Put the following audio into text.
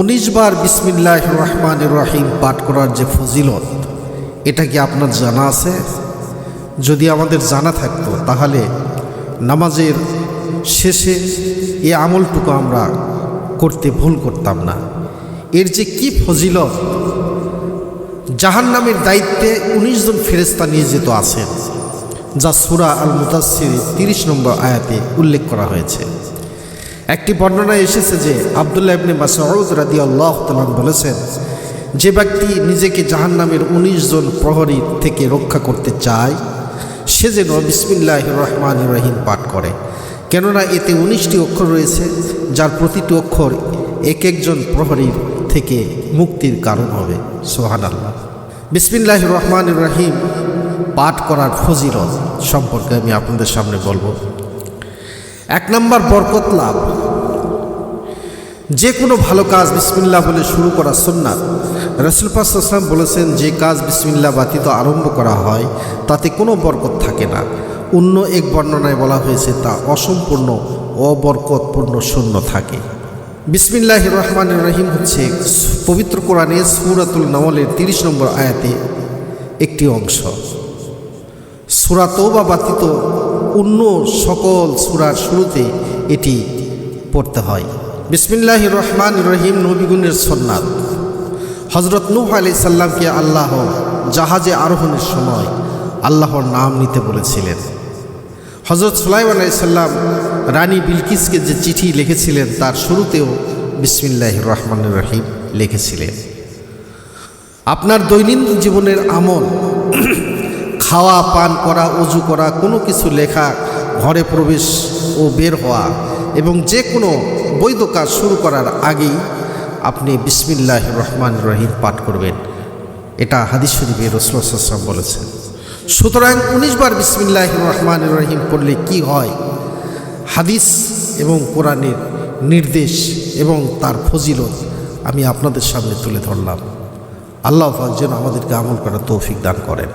উনিশ বার বিসমিল্লাহ রহমান রহিম পাঠ করার যে ফজিলত, এটা কি আপনার জানা আছে? যদি আমাদের জানা থাকতো, তাহলে নামাজের শেষে এ আমলটুকু আমরা করতে ভুল করতাম না। এর যে কি ফজিলত? জাহান নামের দায়িত্বে উনিশ জন ফেরেস্তা নিয়োজিত আছেন, যা সুরা আল মুতাসির তিরিশ নম্বর আয়াতে উল্লেখ করা হয়েছে। একটি বর্ণনায় এসেছে যে আবদুল্লাহ ইবনে মাসউদ রাদি আল্লাহ বলেছেন, যে ব্যক্তি নিজেকে জাহান নামের উনিশ জন প্রহরী থেকে রক্ষা করতে চায়, সে যেন বিসমিল্লাহ রহমান রহিম পাঠ করে। কেননা এতে উনিশটি অক্ষর রয়েছে, যার প্রতিটি অক্ষর এক একজন প্রহরীর থেকে মুক্তির কারণ হবে। সোহান আল্লাহ বিসমিল্লাহ রহমান রহিম পাঠ করার ফজিলত সম্পর্কে আমি আপনাদের সামনে বলব। এক নম্বর বরকত লাভ। যে কোনো ভালো কাজ বিসমিল্লাহ বলে শুরু করা সুন্নাত। রসুল পাসাম বলেছেন, যে কাজ বিসমিল্লাহ বাতিত আরম্ভ করা হয়, তাতে কোনো বরকত থাকে না। অন্য এক বর্ণনায় বলা হয়েছে, তা অসম্পূর্ণ, অবরকতপূর্ণ শূন্য থাকে। বিসমিল্লাহ রহমান রহিম হচ্ছে পবিত্র কোরআনে সুরাতুল নওয়ালের তিরিশ নম্বর আয়াতে একটি অংশ। সুরা তৌবা বাতিত অন্য সকল সুরার শুরুতে এটি পড়তে হয়। বিসমিল্লাহ রহমান রহিম নবীগুনের সন্ন্যাত হজরত নূহ আলি সাল্লামকে আল্লাহ জাহাজে আরোহণের সময় আল্লাহর নাম নিতে বলেছিলেন। হজরত সুলাইম আলাইসাল্লাম রানী বিলকিসকে যে চিঠি লিখেছিলেন, তার শুরুতেও বিসমিল্লাহ রহমান রহিম লিখেছিলেন। আপনার দৈনন্দিন জীবনের আমল খাওয়া, পান করা অজু করা, কোনো কিছু লেখা, ঘরে প্রবেশ ও বের হওয়া এবং যে কোনো বৈধ কাজ শুরু করার আগেই আপনি বিসমিল্লাহ রহমান রহিম পাঠ করবেন। এটা হাদিস শরীফে রসুলাম বলেছেন। সুতরাং উনিশ বার বিসমিল্লাহ রহমান রহিম পড়লে কি হয়? হাদিস এবং কোরআনের নির্দেশ এবং তার ফজিলত আমি আপনাদের সামনে তুলে ধরলাম। আল্লাহ যেন আমাদেরকে আমল করার তৌফিক দান করেন।